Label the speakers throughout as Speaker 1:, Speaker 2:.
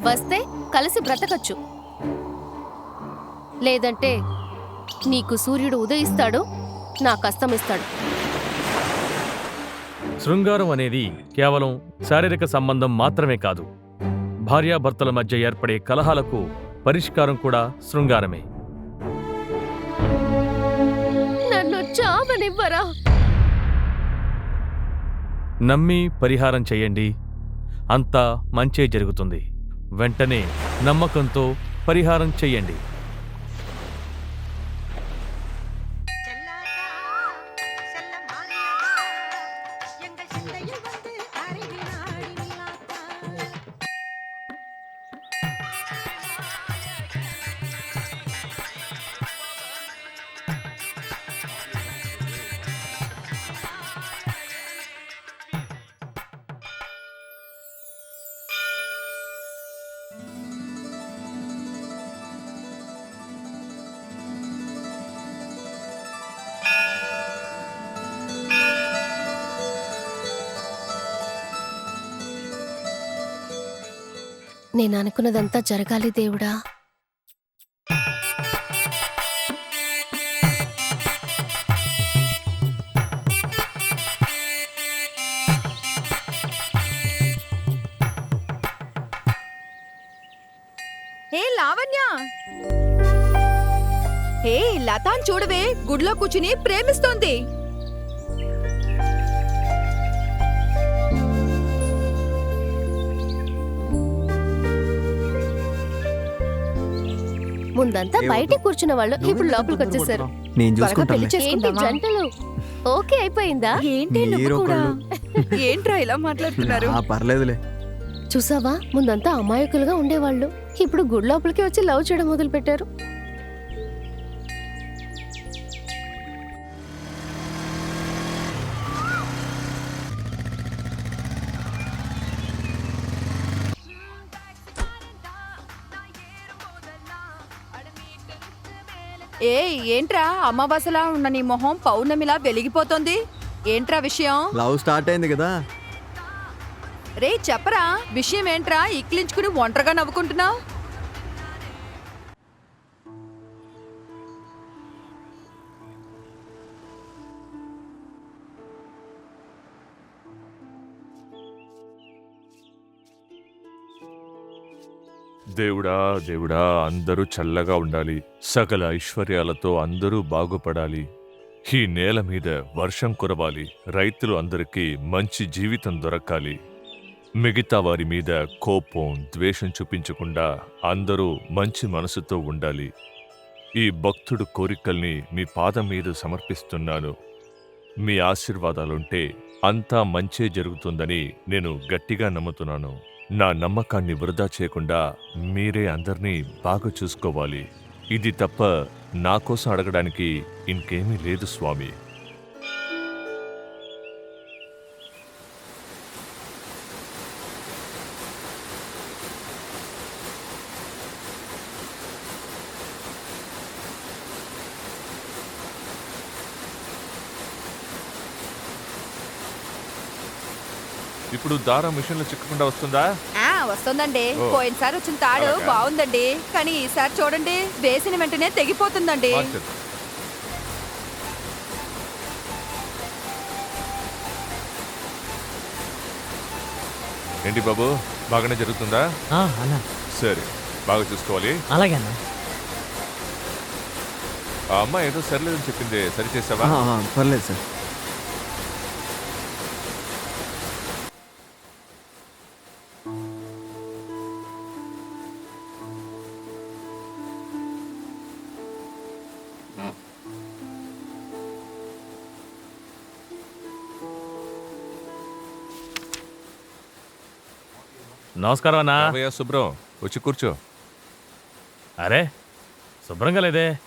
Speaker 1: వస్తే కలిసి బ్రతకచ్చు. లేదంటే నీకు సూర్యుడు ఉదయిస్తాడు నాకు అస్తమిస్తాడు
Speaker 2: శృంగారం అనేది కేవలం శారీరక సంబంధం మాత్రమే కాదు. భార్యాభర్తల మధ్య ఏర్పడే కలహాలకు పరిష్కారం కూడా శృంగారమే.
Speaker 1: నన్ను చావనివ్వరా?
Speaker 2: నమ్మి పరిహారం చేయండి. అంతా మంచే జరుగుతుంది. వెంటనే నమ్మకంతో పరిహారం
Speaker 3: చేయండి.
Speaker 1: నేను అనుకున్నదంతా జరగాలి దేవుడా.
Speaker 4: ఏ లావణ్య! హే లతాన్ చూడవే గుడిలో కూర్చుని ప్రేమిస్తోంది.
Speaker 1: ముందంతా బయటే కూర్చున్న వాళ్ళు ఇప్పుడు లోపలికి వచ్చేసారు.
Speaker 5: నేను
Speaker 4: త్వరగా పెళ్ళి
Speaker 5: చూసుకుంటాను
Speaker 1: ఏంటి
Speaker 4: చేసుకుందామా
Speaker 1: జంటలు? ఓకే అయిపోయిందా?
Speaker 4: ఏంటి నువ్వు
Speaker 5: మీరు
Speaker 4: కూడా. ఏంట్రా ఇలా మాట్లాడుతున్నారు?
Speaker 5: ఆ, పర్లేదులే.
Speaker 1: చూసావా? ముందంతా అమాయకులుగా ఉండేవాళ్ళు. ఇప్పుడు గుడి లోపలికి వచ్చి లవ్ చేయడం మొదలు పెట్టారు
Speaker 4: ఏ ఏంట్రా అమావాసలా ఉన్న నీ మొహం పౌర్ణమిలా వెలిగిపోతోంది? ఏంట్రా విషయం?
Speaker 5: లవ్ స్టార్ట్ అయింది కదా.
Speaker 4: రే చెప్పరా విషయం ఏంట్రా? ఇక్కిలించుకుని ఒంటరిగా నవ్వుకుంటున్నావు?
Speaker 6: దేవుడా దేవుడా అందరూ చల్లగా ఉండాలి. సకల ఐశ్వర్యాలతో అందరూ బాగుపడాలి. ఈ నేల మీద వర్షం కురవాలి. రైతులు అందరికీ మంచి జీవితం దొరకాలి. మిగతా వారి మీద కోపం ద్వేషం చూపించకుండా అందరూ మంచి మనసుతో ఉండాలి. ఈ భక్తుడు కోరికల్ని మీ పాదం మీద సమర్పిస్తున్నాను. మీ ఆశీర్వాదాలుంటే అంతా మంచే జరుగుతుందని నేను గట్టిగా నమ్ముతున్నాను. నా నమ్మకాన్ని వృధా చేయకుండా మీరే అందరినీ బాగా చూసుకోవాలి. ఇది తప్ప నా కోసం అడగడానికి ఇంకేమీ లేదు స్వామి. ఇప్పుడు దారం మిషన్లో చిక్కకుండా వస్తుందా?
Speaker 4: ఆ వస్తుందండి.
Speaker 6: ఓ.
Speaker 4: పోయినసారి వచ్చిన తాడు
Speaker 6: అలాగా?
Speaker 4: బాగుందండి. కానీ ఈసారి చూడండి వేసిన వెంటనే తెగిపోతుందండి.
Speaker 6: ఏంటి బాబు బాగానే జరుగుతుందా?
Speaker 7: ఆ, అన్నా.
Speaker 6: సరే బాగా చూసుకోవాలి.
Speaker 7: అలాగే అన్నా.
Speaker 6: ఆ అమ్మాయి ఏదో సరిలేదని చెప్పింది. సరి చేసావా
Speaker 5: ఆ, ఆ, పర్లేదు సార్.
Speaker 2: నమస్కారం అన్నా.
Speaker 6: రావయ్యా శుభ్రం. వచ్చి కూర్చో.
Speaker 2: అరే శుభ్రంగా లేదే.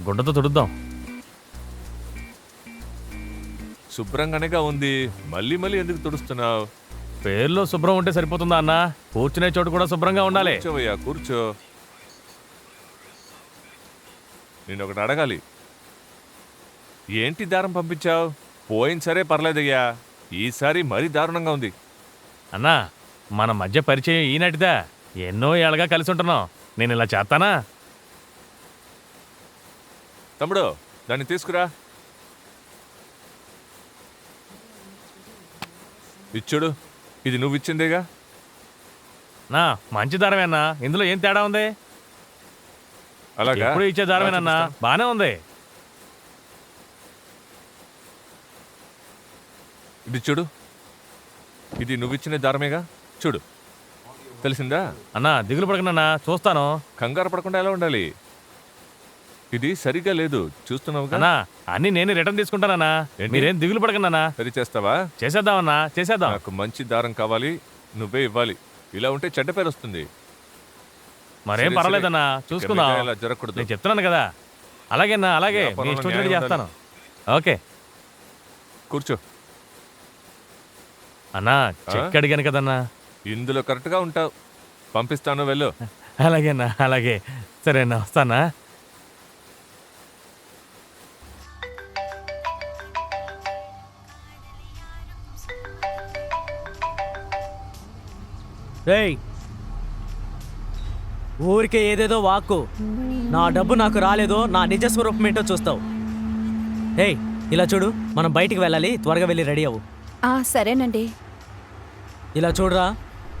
Speaker 2: గుడ్డతో తుడుద్దాం.
Speaker 6: శుభ్రంగానేగా ఉంది. మళ్ళీ మళ్ళీ ఎందుకు తుడుస్తున్నావు?
Speaker 2: పేర్లో శుభ్రం ఉంటే సరిపోతుందా అన్నా? కూర్చునే చోటు కూడా శుభ్రంగా ఉండాలి.
Speaker 6: కూర్చోవయ్యా కూర్చో. నేను ఒకటి అడగాలి. ఏంటి దారం పంపించావు? పోయిన సరే పర్లేదయ్యా. ఈసారి మరీ దారుణంగా ఉంది.
Speaker 2: అన్నా మన మధ్య పరిచయం ఈనాటిదా ఎన్నో ఏళ్ళగా కలిసి ఉంటున్నాం. నేను ఇలా చేస్తానా?
Speaker 6: తమ్ముడు దాన్ని తీసుకురా. ఇచ్చుడు ఇది నువ్వు ఇచ్చిందేగా
Speaker 2: నా మంచి దారమేనా ఇందులో ఏం తేడా ఉంది?
Speaker 6: అలాగా?
Speaker 2: ఎప్పుడు ఇచ్చే దారమేనన్నా బానే ఉంది.
Speaker 6: ఇది చూడు ఇది నువ్వు ఇచ్చిన దారమేగా? చూడు. తెలిసిందా?
Speaker 2: అన్నా దిగులు పడకనన్నా చూస్తాను.
Speaker 6: కంగారు పడకుండా ఎలా ఉండాలి? ఇది సరిగ్గా లేదు. చూస్తున్నావుగా?
Speaker 2: అన్నా అన్ని నేను రిటర్న్ తీసుకుంటానన్నా
Speaker 6: ఏంటి?
Speaker 2: మీరేం దిగులు పడకనన్నా
Speaker 6: సరి చేస్తావా?
Speaker 2: చేసేద్దామన్నా చేసేద్దాం.
Speaker 6: నాకు మంచి దారం కావాలి నువ్వే ఇవ్వాలి. ఇలా ఉంటే చెడ్డ పేరు వస్తుంది.
Speaker 2: మరేం
Speaker 6: సరే,
Speaker 2: పర్వాలేదన్నా
Speaker 6: సరే.
Speaker 2: చూసుకుందాం.
Speaker 6: ఇలా జరగకూడదు.
Speaker 2: నేను చెప్తున్నాను కదా. అలాగేనా అలాగే. మీ
Speaker 6: వ్యాపారంలో
Speaker 2: ఇష్టం వచ్చినట్టు
Speaker 6: న్యాయం
Speaker 2: చేస్తాను. ఓకే.
Speaker 6: కూర్చో.
Speaker 2: అన్నా చెక్ అడిగాను కదన్నా.
Speaker 6: ఇందులో కరెక్ట్గా ఉంటావు. పంపిస్తాను వెళ్ళు.
Speaker 2: అలాగేనా? అలాగే. సరేనా వస్తానా?
Speaker 7: రేయ్! ఊరికే ఏదేదో వాక్కు. నా డబ్బు నాకు రాలేదో నా నిజ స్వరూపం ఏంటో చూస్తావు. ఏయ్ ఇలా చూడు. మనం బయటికి వెళ్ళాలి త్వరగా వెళ్ళి రెడీ అవ్వు.
Speaker 4: ఆ సరేనండి.
Speaker 7: ఇలా చూడరా.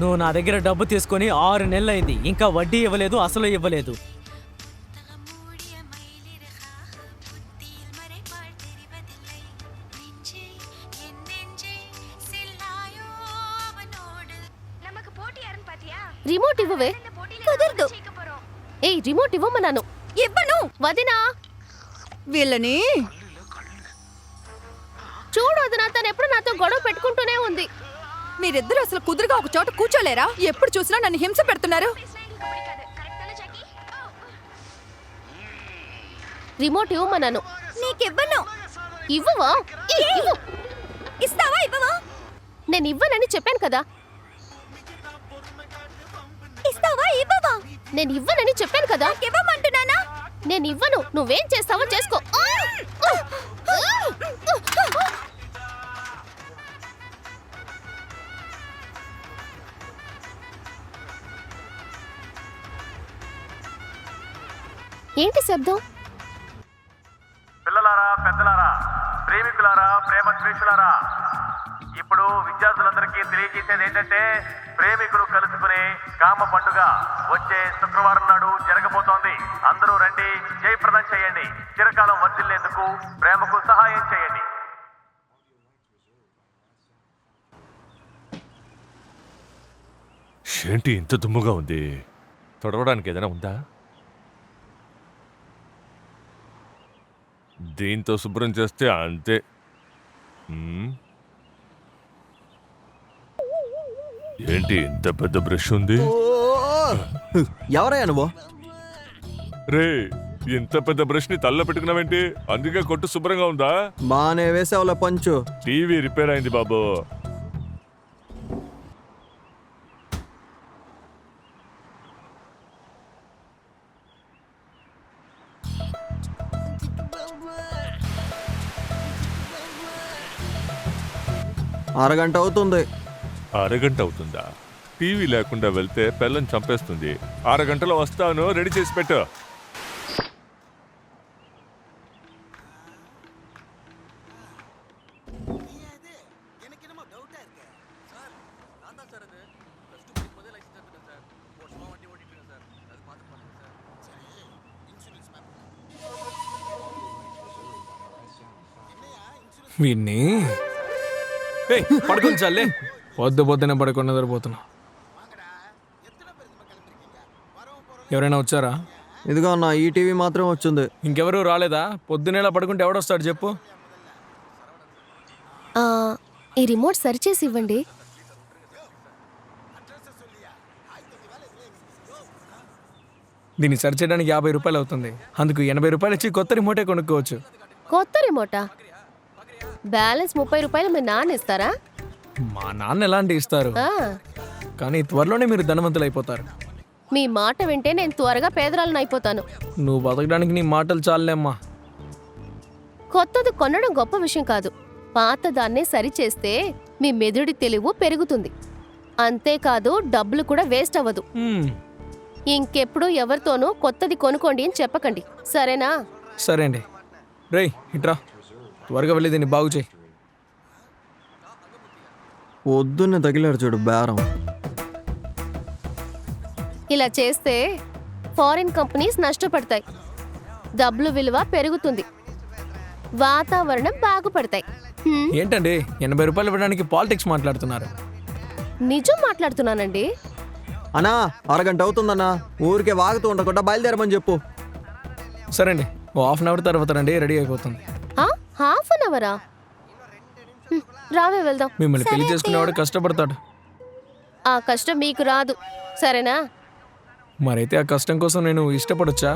Speaker 7: నువ్వు నా దగ్గర డబ్బు తీసుకొని ఆరు నెలలైంది. ఇంకా వడ్డీ ఇవ్వలేదు అసలు ఇవ్వలేదు.
Speaker 1: రిమోట్ ఇవ్వవే. కుదరదు. ఏయ్ రిమోట్ ఇవ్వమన్నాను.
Speaker 4: ఇవ్వను.
Speaker 1: వదినా.
Speaker 4: వీళ్ళని?
Speaker 1: చూడు వదినా తను ఎప్పుడు నాతో గొడవ పెట్టుకుంటూనే ఉంది.
Speaker 4: మీరిద్దరు అసలు కుదురుగా ఒక చోట కూర్చోలేరా? ఎప్పుడు చూసినా నన్ను హింస పెడుతున్నారు.
Speaker 1: రిమోట్ ఇవ్వమన్నాను
Speaker 4: నీకివ్వను.
Speaker 1: ఇవ్వవా?
Speaker 4: ఇస్తావా ఇవ్వవా?
Speaker 1: నేను ఇవ్వనని చెప్పాను కదా.
Speaker 4: ఇస్తావా ఇవ్వవా?
Speaker 1: నేను ఇవ్వనని చెప్పాను కదా.
Speaker 4: ఇవ్వమంటున్నానా
Speaker 1: నేను ఇవ్వను. నువ్వేం చేస్తావో చేసుకో. ఏంటి శబ్దం?
Speaker 2: పిల్లలారా పెద్దలారా ప్రేమికులారా ప్రేమ ద్వేషులారా ఇప్పుడు విద్యార్థులందరికీ తెలియజేసేది ఏంటంటే ప్రేమికులు కలుసుకునే కామ పండుగ వచ్చే శుక్రవారం నాడు జరగబోతోంది. అందరూ రండి జయప్రదం చేయండి. చిరకాలం వర్ధిల్లేందుకు ప్రేమకు సహాయం చేయండి.
Speaker 6: ఏంటి ఇంత దుమ్ముగా ఉంది? తొడవడానికి ఏదైనా ఉందా? దీంతో శుభ్రం చేస్తే అంతే. మ్మ్. ఏంటి ఇంత పెద్ద బ్రష్ ఉంది?
Speaker 5: ఎవరయ్యా నువ్వు?
Speaker 6: రే ఇంత పెద్ద బ్రష్ని తల్ల పెట్టుకున్నావేంటి? అందుకే కొట్టు శుభ్రంగా ఉందా?
Speaker 5: బానే వేసావులే పంచు.
Speaker 6: టీవీ రిపేర్ అయింది బాబు.
Speaker 5: అరగంట అవుతుంది.
Speaker 6: అరగంట అవుతుందా? టీవీ లేకుండా వెళ్తే పిల్లని చంపేస్తుంది. అరగంటలో వస్తాను రెడీ చేసి పెట్టు.
Speaker 8: ఏయ్, పడుకొని చాలే పొద్దు పొద్దునే పడుకొని నిద్రపోతున్నా. ఎవరైనా వచ్చారా?
Speaker 5: ఇదిగో నా ఈ టీవీ మాత్రం వచ్చింది.
Speaker 8: ఇంకెవరు రాలేదా? పొద్దునేలా పడుకుంటే ఎవడొస్తాడు చెప్పు.
Speaker 1: ఆ, ఈ రిమోట్ సరిచేసి ఇవ్వండి.
Speaker 8: దీన్ని సరి చేయడానికి యాభై రూపాయలు అవుతుంది. అందుకు ఎనభై రూపాయలు ఇచ్చి కొత్త రిమోటే కొనుక్కోవచ్చు.
Speaker 1: కొత్త రిమోటా? బ్యాలెన్స్ ముప్పై రూపాయలు మీ నాన్న ఇస్తారా?
Speaker 8: మా నాన్న ఎలాంటి ఇస్తారు?
Speaker 1: ఆ,
Speaker 8: కానీ త్వరలోనే మీరు ధనవంతులు అయిపోతారు
Speaker 1: మీ మాట వింటే నేను త్వరగా పేదరాలను అయిపోతాను.
Speaker 8: నువ్వు బతకడానికి నీ మాటలు చాలేమ్మా
Speaker 1: కొత్తది కొనడం గొప్ప విషయం కాదు. పాతదాన్నే సరిచేస్తే మీ మెదుడి తెలివి పెరుగుతుంది. అంతేకాదు డబ్బులు కూడా వేస్ట్ అవ్వదు.
Speaker 8: మ్మ్,
Speaker 1: ఇంకెప్పుడు ఎవరితోనూ కొత్తది కొనుక్కోండి అని చెప్పకండి. సరేనా?
Speaker 8: సరే అండి రేయ్ ఇట్రా. త్వరగా వెళ్ళి దీన్ని బాగు చేయి.
Speaker 5: పొద్దున్నే తగిలాడు చూడు బేరం.
Speaker 1: ఇలా చేస్తే ఫారిన్ కంపెనీస్ నష్టపడతాయి. డబ్బులు విలువ పెరుగుతుంది. వాతావరణం బాగుపడతాయి. హ్మ్,
Speaker 8: ఏంటండి? ఎనభై రూపాయలు ఇవ్వడానికి పాలిటిక్స్ మాట్లాడుతున్నారు.
Speaker 1: నిజం మాట్లాడుతున్నానండి.
Speaker 5: అన్నా అరగంట అవుతుందన్నా. ఊరికే వాగుతూ ఉండకుండా బయలుదేరమని చెప్పు.
Speaker 8: సరే అండి ఓ హాఫ్ అన్ అవర్ తర్వాత రండి రెడీ అయిపోతుంది.
Speaker 1: హాఫ్ అన్ అవరా? రావే వెళ్దాం.
Speaker 8: మిమ్మల్ని పెళ్ళి చేసుకునేవాడు కష్టపడతాడు.
Speaker 1: ఆ కష్టం మీకు రాదు. సరేనా?
Speaker 8: మరైతే ఆ కష్టం కోసం నేను ఇష్టపడొచ్చా?